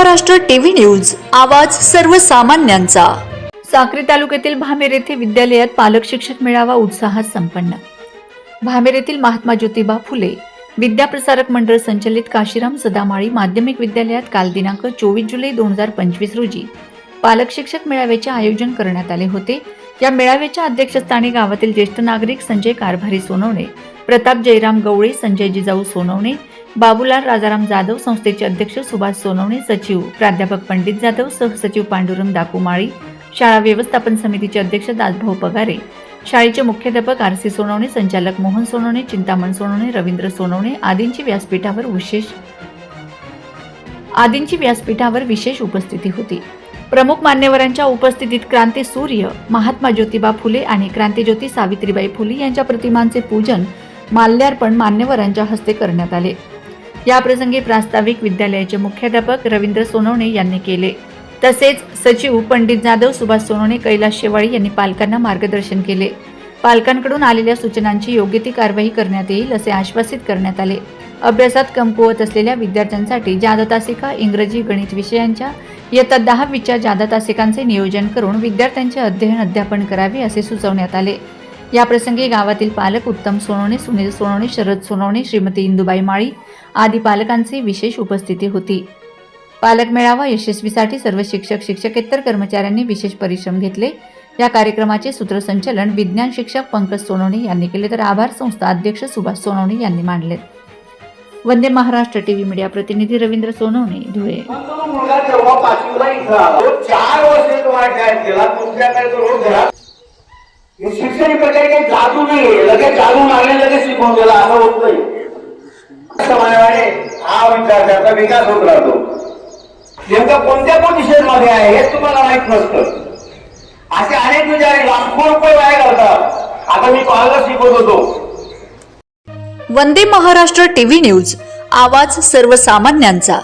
Maharashtra TV news आवाज सर्वसामान्यांचा. साक्री तालुक्यातील भामेर येथे विद्यालयात पालक शिक्षक मेळावा उत्साहात संपन्न. भामेर येथील महात्मा ज्योतिबा फुले विद्याप्रसारक मंडळ संचलित काशीराम सदामाळी माध्यमिक विद्यालयात काल दिनांक चोवीस जुलै दोन हजार पंचवीस रोजी पालक शिक्षक मेळाव्याचे आयोजन करण्यात आले होते. या मेळाव्याच्या अध्यक्षस्थानी गावातील ज्येष्ठ नागरिक संजय कारभारी सोनवणे प्रताप जयराम गवळे संजय जिजाऊ सोनवणे बाबूलाल राजाराम जाधव संस्थेचे अध्यक्ष सुभाष सोनवणे सचिव प्राध्यापक पंडित जाधव सहसचिव पांडुरंग दाकुमाळी शाळा व्यवस्थापन समितीचे अध्यक्ष दासभाऊ पगारे शाळेचे मुख्याध्यापक आर सी सोनवणे संचालक मोहन सोनवणे चिंतामण सोनवणे रवींद्र सोनवणे आदींची व्यासपीठावर विशेष आदींची व्यासपीठावर विशेष उपस्थिती होती. प्रमुख मान्यवरांच्या उपस्थितीत क्रांती सूर्य महात्मा ज्योतिबा फुले आणि क्रांतीज्योती सावित्रीबाई फुले यांच्या प्रतिमांचे पूजन माल्यार्पण मान्यवरांच्या हस्ते करण्यात आले. याप्रसंगी प्रास्ताविक विद्यालयाचे मुख्याध्यापक रवींद्र सोनवणे यांनी केले. तसेच सचिव पंडित जाधव सुभाष सोनवणे कैलास शेवाळी यांनी पालकांना मार्गदर्शन केले. पालकांकडून आलेल्या सूचनांची योग्य ती कारवाई करण्यात येईल असे आश्वासित करण्यात आले. अभ्यासात कमकुवत असलेल्या विद्यार्थ्यांसाठी जादा तासिका इंग्रजी गणित विषयांच्या इयत्ता दहावीच्या जादा तासिकांचे नियोजन करून विद्यार्थ्यांचे अध्ययन अध्यापन करावे असे सुचवण्यात आले. याप्रसंगी गावातील पालक उत्तम सोनवणे सुनील सोनवणे शरद सोनवणे श्रीमती इंदुबाई माळी आदी पालकांची विशेष उपस्थिती होती. पालक मेळावा यशस्वीसाठी सर्व शिक्षक शिक्षकेतर कर्मचाऱ्यांनी विशेष परिश्रम घेतले. या कार्यक्रमाचे सूत्रसंचालन विज्ञान शिक्षक पंकज सोनवणे यांनी केले. तर आभार संस्था अध्यक्ष सुभाष सोनवणे यांनी मांडले. वंदे महाराष्ट्र टीव्ही मीडिया प्रतिनिधी रवींद्र सोनवणे धुळे. चार वर्ष तो शाळेत गेला तुमच्याकडे तो रोज घरात हे शिक्षण प्रकारे काही जादू नाही लगेच जादू मारणे लगेच शिकवून गेला असं होत नाही. समाजाने हा विद्यार्थ्याचा विकास होत राहतो. नेमकं कोणत्या पोझिशनमध्ये आहे हे तुम्हाला माहीत नसतं. असे अनेक म्हणजे विचार लाखो रुपये वाया घालतात. आता मी पाहायला शिकवत होतो. वंदे महाराष्ट्र टीव्ही न्यूज आवाज सर्वसामान्यांचा.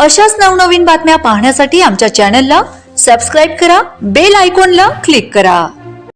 अशाच नवनवीन बातम्या पाहण्यासाठी आमच्या चॅनलला सबस्क्राईब करा बेल आयकॉनला क्लिक करा.